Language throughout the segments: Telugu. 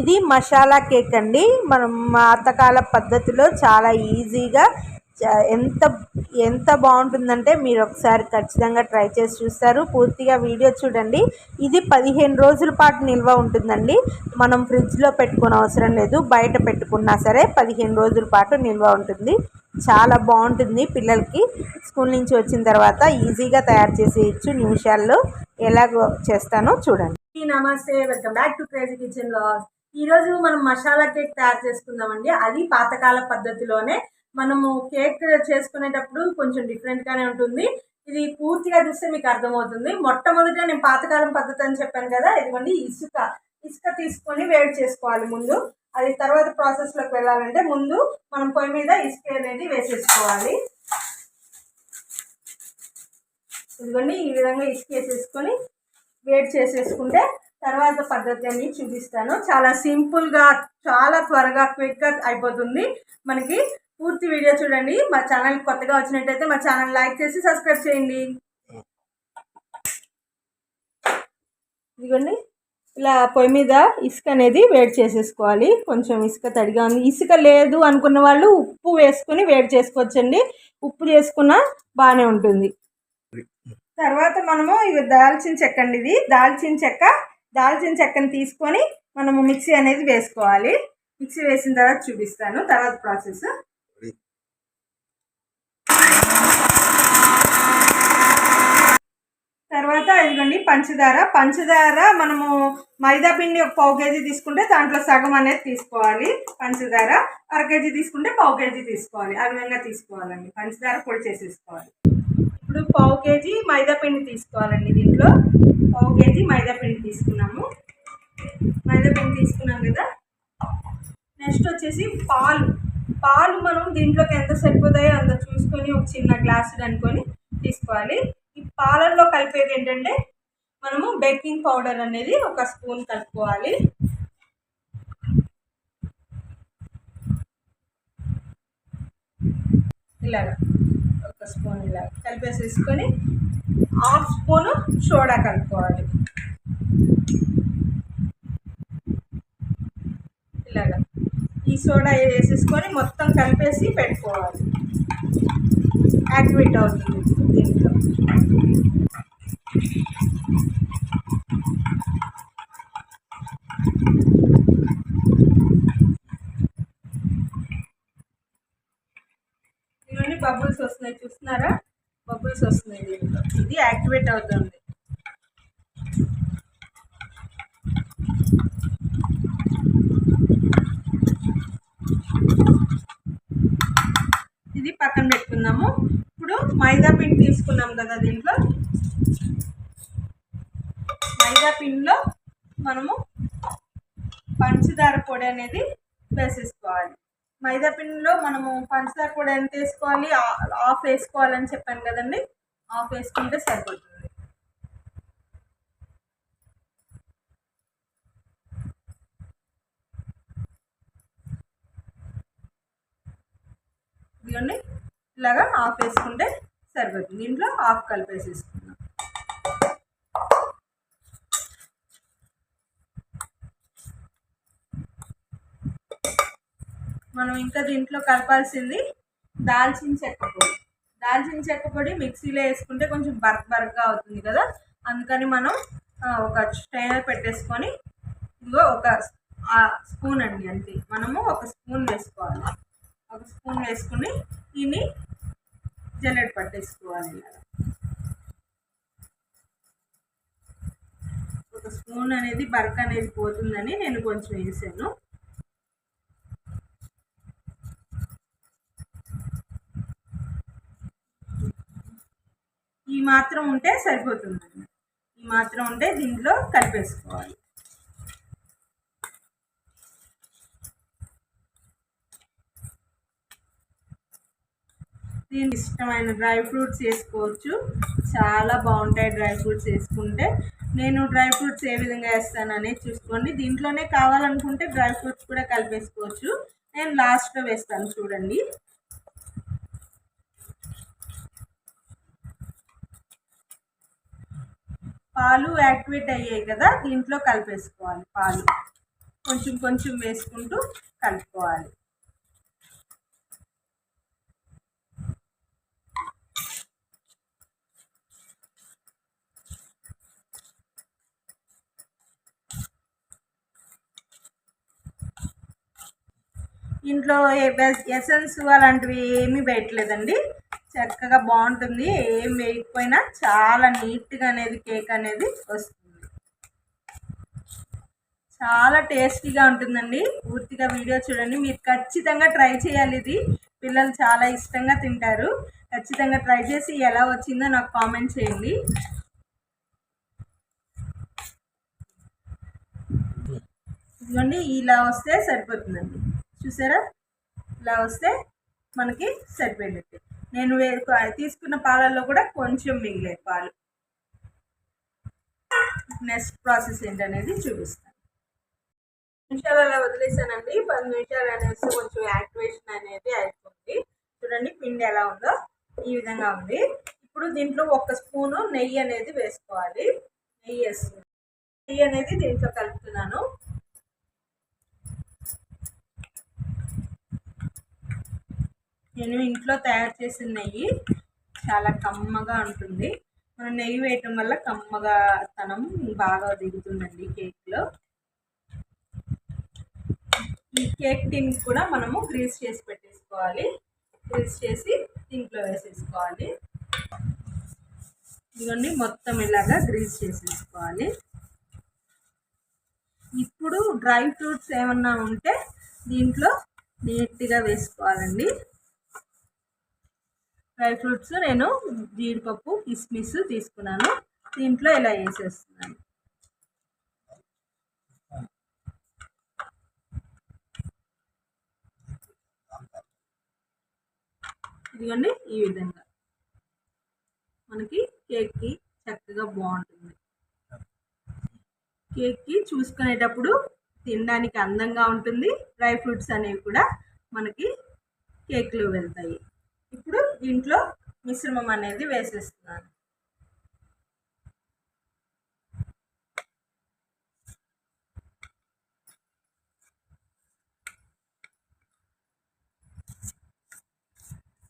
ఇది మసాలా కేక్ అండి. మనం పాతకాల పద్ధతిలో చాలా ఈజీగా ఎంత ఎంత బాగుంటుందంటే మీరు ఒకసారి ఖచ్చితంగా ట్రై చేసి చూస్తారు. పూర్తిగా వీడియో చూడండి. ఇది పదిహేను రోజుల పాటు నిల్వ ఉంటుందండి. మనం ఫ్రిడ్జ్లో పెట్టుకునే అవసరం లేదు. బయట పెట్టుకున్నా సరే పదిహేను రోజుల పాటు నిల్వ ఉంటుంది. చాలా బాగుంటుంది పిల్లలకి. స్కూల్ నుంచి వచ్చిన తర్వాత ఈజీగా తయారు చేసేయచ్చు నిమిషాల్లో. ఎలాగో చేస్తానో చూడండి. నమస్తే. Welcome back to crazy kitchen loss ఈరోజు మనం మసాలా కేక్ తయారు చేసుకుందామండి. అది పాతకాల పద్ధతిలోనే మనము కేక్ చేసుకునేటప్పుడు కొంచెం డిఫరెంట్గానే ఉంటుంది. ఇది పూర్తిగా చూస్తే మీకు అర్థమవుతుంది. మొట్టమొదట నేను పాతకాలం పద్ధతి అని చెప్పాను కదా ఇదిగోండి ఇసుక. ఇసుక తీసుకొని వేడి చేసుకోవాలి ముందు. అది తర్వాత ప్రాసెస్లోకి వెళ్ళాలంటే ముందు మనం పొయ్యి మీద ఇసుక అనేది వేసేసుకోవాలి. ఇదిగోండి ఈ విధంగా ఇసుక వేసేసుకొని వేడి చేసేసుకుంటే తర్వాత పద్ధతి అని చూపిస్తాను. చాలా సింపుల్గా చాలా త్వరగా క్విక్గా అయిపోతుంది. మనకి పూర్తి వీడియో చూడండి. మా ఛానల్ కొత్తగా వచ్చినట్టయితే మా ఛానల్ లైక్ చేసి సబ్స్క్రైబ్ చేయండి. ఇదిగోండి. ఇలా పొయ్యి మీద ఇసుక అనేది వేడి చేసేసుకోవాలి. కొంచెం ఇసుక తడిగా ఉంది. ఇసుక లేదు అనుకున్న వాళ్ళు ఉప్పు వేసుకొని వేడి చేసుకోవచ్చండి. ఉప్పు చేసుకున్నా బాగానే ఉంటుంది. తర్వాత మనము ఇవి దాల్చిన చెక్క అండి ఇది. దాల్చిన చెక్క దాల్చిన చెక్కని తీసుకొని మనము మిక్సీ అనేది వేసుకోవాలి. మిక్సీ వేసిన తర్వాత చూపిస్తాను. తర్వాత ప్రాసెస్. తర్వాత ఇదిగోండి పంచదార. పంచదార మనము మైదా పిండి ఒక పావు కేజీ తీసుకుంటే దాంట్లో సగం అనేది తీసుకోవాలి. పంచదార అర కేజీ తీసుకుంటే పావు కేజీ తీసుకోవాలి. ఆ విధంగా తీసుకోవాలండి. పంచదార పొడి చేసేసుకోవాలి. ఇప్పుడు పావు కేజీ మైదా పిండి తీసుకోవాలండి దీంట్లో. పావు కేజీ మైదాపిండి తీసుకున్నాము. మైదాపిండి తీసుకున్నాం కదా. నెక్స్ట్ వచ్చేసి పాలు. పాలు మనం దీంట్లోకి ఎంత సరిపోతాయో అంత చూసుకొని ఒక చిన్న గ్లాసు అనుకొని తీసుకోవాలి. ఈ పాలల్లో కలిపేది ఏంటంటే మనము బేకింగ్ పౌడర్ అనేది ఒక స్పూన్ కలుపుకోవాలి. ఇలాగ ఒక స్పూన్ ఇలా కలిపేసేసుకొని హాఫ్ స్పూను సోడా కలుపుకోవాలి. ఇలాగా. ఈ సోడా వేసేసుకొని మొత్తం కలిపేసి పెట్టుకోవాలి. యాక్టివేట్ అవుతుంది. దీంట్లో. ఇవన్నీ బబుల్స్ వస్తున్నాయి. చూస్తున్నారా? బబుల్స్ వస్తున్నాయి. దీంట్లో ఇది యాక్టివేట్ అవుతుంది. ఇది పక్కన పెట్టుకుందాము. ఇప్పుడు మైదా పిండి తీసుకున్నాం కదా దీంట్లో. మైదా పిండిలో మనము పంచదార పొడి అనేది వేసేసుకోవాలి. మైదా పిండిలో మనము పంచదార కూడా ఎంత వేసుకోవాలి? ఆఫ్ వేసుకోవాలని చెప్పాను కదండి. ఆఫ్ వేసుకుంటే సరిపోతుంది ఇదిగోండి. ఇలాగా ఆఫ్ వేసుకుంటే సరిపోతుంది దీంట్లో ఆఫ్ కలిపేసేసుకుంటాం మనం ఇంకా దీంట్లో కలపాల్సింది దాల్చిన చెక్క పొడి. దాల్చిన చెక్క పొడి మిక్సీలో వేసుకుంటే కొంచెం బర్క్ బర్క్గా అవుతుంది కదా? అందుకని మనం ఒక స్ట్రైనర్ పెట్టేసుకొని ఇదిగో ఒక స్పూన్ అండి అంతే. మనము ఒక స్పూన్ వేసుకోవాలి. ఒక స్పూన్ వేసుకుని దీన్ని జల్లెడ పట్టేసుకోవాలి ఒక స్పూన్ అనేది బర్క్ అనేది పోతుందని నేను కొంచెం వేసాను. ఈ మాత్రం ఉంటే సరిపోతుందండి. ఈ మాత్రం ఉంటే దీంట్లో కలిపేసుకోవాలి. దీనికి ఇష్టమైన డ్రై ఫ్రూట్స్ వేసుకోవచ్చు. చాలా బాగుంటాయి డ్రై ఫ్రూట్స్ వేసుకుంటే. నేను డ్రై ఫ్రూట్స్ ఏ విధంగా వేస్తాను అనేది చూసుకోండి. దీంట్లోనే కావాలనుకుంటే డ్రై ఫ్రూట్స్ కూడా కలిపేసుకోవచ్చు. నేను లాస్ట్లో వేస్తాను చూడండి. పాలు యాక్టివేట్ అయ్యాయి కదా దీంట్లో కలిపేసుకోవాలి పాలు. కొంచెం కొంచెం వేసుకుంటూ కలుపుకోవాలి. ఇంట్లో ఎసెన్స్ అలాంటివి ఏమీ వేయట్లేదండి. చక్కగా బాగుంటుంది. ఏం వేయకపోయినా చాలా నీట్గా అనేది కేక్ అనేది వస్తుంది. చాలా టేస్టీగా ఉంటుందండి. పూర్తిగా వీడియో చూడండి. మీరు ఖచ్చితంగా ట్రై చేయాలి ఇది. పిల్లలు చాలా ఇష్టంగా తింటారు. ఖచ్చితంగా ట్రై చేసి ఎలా వచ్చిందో నాకు కామెంట్ చేయండి. ఇదిగోండి ఇలా వస్తే సరిపోతుందండి. చూసారా? ఇలా వస్తే మనకి సరిపోయినట్టు. నేను తీసుకున్న పాలల్లో కూడా కొంచెం మిగిలే పాలు. నెక్స్ట్ ప్రాసెస్ ఏంటనేది చూపిస్తాను. నిమిషాలు అలా వదిలేసానండి. పది నిమిషాలు అనేసి కొంచెం యాక్టివేషన్ అనేది అయిపోతుంది చూడండి పిండి ఎలా ఉందో ఈ విధంగా ఉంది. ఇప్పుడు దీంట్లో ఒక స్పూను నెయ్యి అనేది వేసుకోవాలి. నెయ్యి వేస్తుంది నెయ్యి అనేది దీంట్లో కలుపుతున్నాను. నేను ఇంట్లో తయారు చేసిన నెయ్యి చాలా కమ్మగా ఉంటుంది. మనం నెయ్యి వేయటం వల్ల కమ్మగా తనం బాగా దిగుతుందండి కేక్లో. ఈ కేక్ టిన్ కూడా మనము గ్రీస్ చేసి పెట్టేసుకోవాలి. గ్రీస్ చేసి దీంట్లో వేసేసుకోవాలి. ఇవన్నీ మొత్తం ఇలాగా గ్రీస్ చేసేసుకోవాలి. ఇప్పుడు డ్రై ఫ్రూట్స్ ఏమన్నా ఉంటే దీంట్లో నీట్గా వేసుకోవాలండి. డ్రై ఫ్రూట్స్ నేను జీడిపప్పు కిస్మిస్ తీసుకున్నాను. దీంట్లో ఇలా వేసేస్తున్నాను. ఇదిగోండి ఈ విధంగా. మనకి కేక్కి చక్కగా బాగుంటుంది. కేక్కి చూసుకునేటప్పుడు తినడానికి అందంగా ఉంటుంది. డ్రై ఫ్రూట్స్ అనేవి కూడా మనకి కేక్లో వెళ్తాయి. దీంట్లో మిశ్రమం అనేది వేసేస్తున్నాను.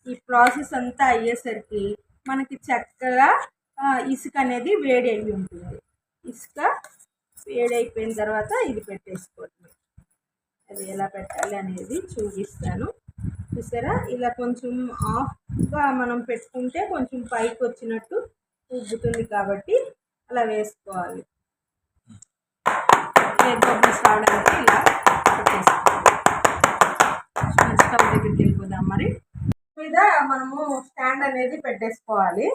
ఈ ప్రాసెస్ అంతా అయ్యేసరికి మనకి చక్కగా ఇసుక అనేది వేడి అయి ఉంటుంది. ఇసుక వేడి అయిపోయిన తర్వాత ఇది పెట్టేసుకోండి. అది ఎలా పెట్టాలి అనేది చూపిస్తాను. చూసారా? ఇలా కొంచెం ఆఫ్గా మనం పెట్టుకుంటే కొంచెం పైకి వచ్చినట్టు ఉబ్బుతుంది కాబట్టి అలా వేసుకోవాలి. ఎయిర్ బబుల్స్ రావడానికి ఇలా పెట్టేసుకోవాలి. స్టవ్ దగ్గరికి వెళ్ళిపోదాం మరి. మీద మనము స్టాండ్ అనేది పెట్టేసుకోవాలి.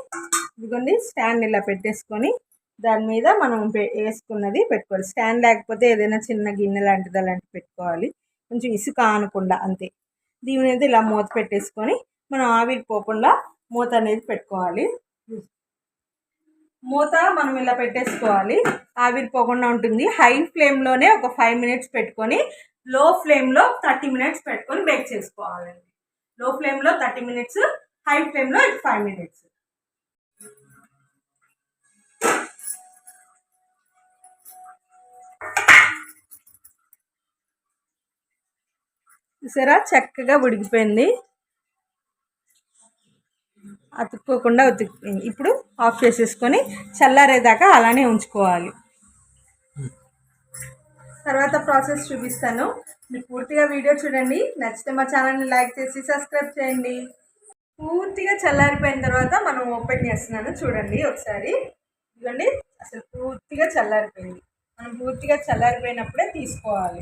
ఇదిగోండి స్టాండ్ ఇలా పెట్టేసుకొని దాని మీద మనం వేసుకున్నది పెట్టుకోవాలి. స్టాండ్ లేకపోతే ఏదైనా చిన్న గిన్నె లాంటిది అలాంటివి పెట్టుకోవాలి. కొంచెం ఇసుక అనకుండా అంతే. దీని మీద ఇలా మూత పెట్టేసుకొని మనం ఆవిరి పోకుండా మూత అనేది పెట్టుకోవాలి. మూత మనం ఇలా పెట్టేసుకోవాలి. ఆవిరి పోకుండా ఉంటుంది. హై ఫ్లేమ్లోనే ఒక ఫైవ్ మినిట్స్ పెట్టుకొని లో ఫ్లేమ్లో థర్టీ మినిట్స్ పెట్టుకొని బేక్ చేసుకోవాలండి. లో ఫ్లేమ్లో థర్టీ మినిట్స్ హై ఫ్లేమ్లో ఫైవ్ మినిట్స్. చూసారా? చక్కగా ఉడికిపోయింది. అతుక్కోకుండా ఉతికిపోయింది ఇప్పుడు ఆఫ్ చేసేసుకొని చల్లారేదాకా అలానే ఉంచుకోవాలి. తర్వాత ప్రాసెస్ చూపిస్తాను. మీరు పూర్తిగా వీడియో చూడండి. నచ్చితే మా ఛానల్ని లైక్ చేసి సబ్స్క్రైబ్ చేయండి. పూర్తిగా చల్లారిపోయిన తర్వాత మనం ఓపెన్ చేస్తున్నాను. చూడండి ఒకసారి. ఇదిగోండి. అసలు పూర్తిగా చల్లారిపోయింది. మనం పూర్తిగా చల్లారిపోయినప్పుడే తీసుకోవాలి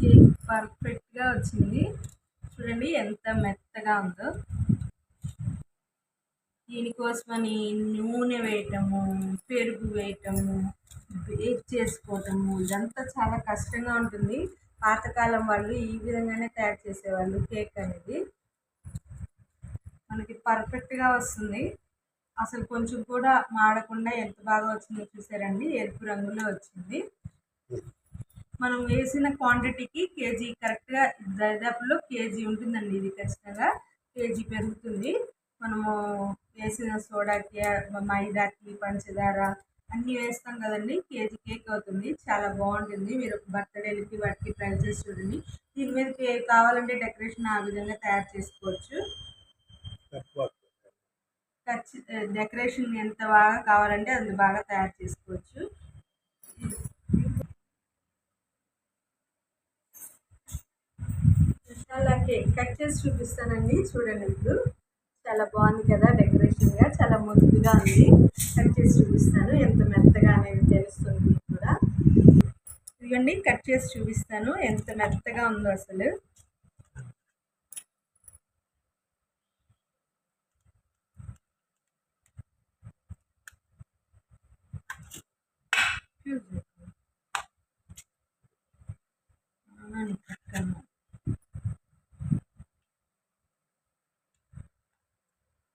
కేక్ పర్ఫెక్ట్గా వచ్చింది చూడండి ఎంత మెత్తగా ఉందో. దీనికోసమని నూనె వేయటము పెరుగు వేయటము బేక్ చేసుకోవటము ఇదంతా చాలా కష్టంగా ఉంటుంది. పాతకాలం వాళ్ళు ఈ విధంగానే తయారు చేసేవాళ్ళు కేక్ అనేది. మనకి పర్ఫెక్ట్గా వస్తుంది. అసలు కొంచెం కూడా మాడకుండా ఎంత బాగా వచ్చిందో చూసారండి? ఎరుపు రంగులో వచ్చింది. మనం వేసిన క్వాంటిటీకి కేజీ కరెక్ట్గా దాదాపులో కేజీ ఉంటుందండి ఇది ఖచ్చితంగా. కేజీ పెరుగుతుంది. మనము వేసిన సోడాకి మైదాకి పంచదార అన్నీ వేస్తాం కదండి. కేజీ కేక్ అవుతుంది. చాలా బాగుంటుంది. మీరు బర్త్డేలకి వాటికి ట్రై చేసి చూడండి. దీని మీద కావాలంటే డెకరేషన్ ఆ విధంగా తయారు చేసుకోవచ్చు. డెకరేషన్ ఎంత బాగా కావాలంటే అంత బాగా తయారు చేసుకోవచ్చు. చాలా కేక్ కట్ చేసి చూపిస్తానండి. చూడండి ఇప్పుడు. చాలా బాగుంది కదా డెకరేషన్గా చాలా ముద్దుగా ఉంది. కట్ చేసి చూపిస్తాను. ఎంత మెత్తగా అనేది తెలుస్తుంది కూడా. ఇదిగోండి కట్ చేసి చూపిస్తాను. ఎంత మెత్తగా ఉందో అసలు అవునండి, పక్కన.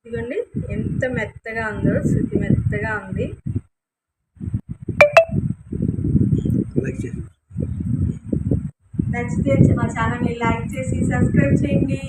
ఇదిగోండి ఎంత మెత్తగా ఉందో శృతి మెత్తగా ఉంది. నచ్చితే మా ఛానల్ని లైక్ చేసి సబ్స్క్రైబ్ చేయండి.